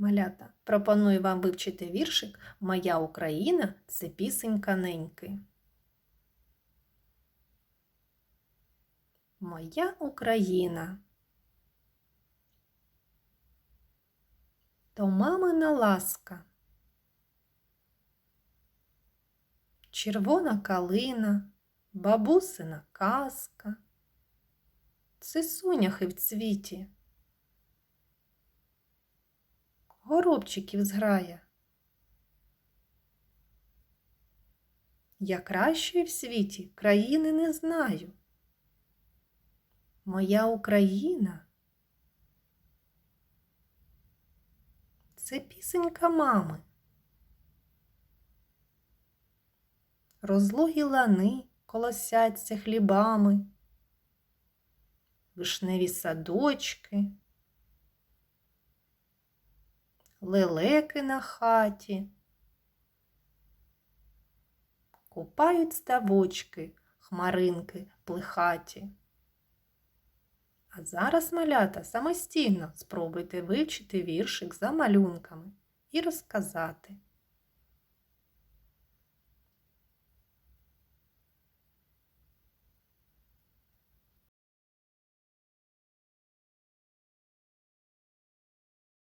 Малята, пропоную вам вивчити віршик Моя Україна це пісенька неньки. Моя Україна. То мамина ласка. Червона калина, бабусина казка. Це соняхи в цвіті. Горобчиків зграя. Я кращої в світі країни не знаю. Моя Україна це пісенька мами. Розлогі лани колосяться хлібами, вишневі садочки, лелеки на хаті, купають ставочки, хмаринки плехаті. А зараз, малята, самостійно спробуйте вивчити віршик за малюнками і розказати.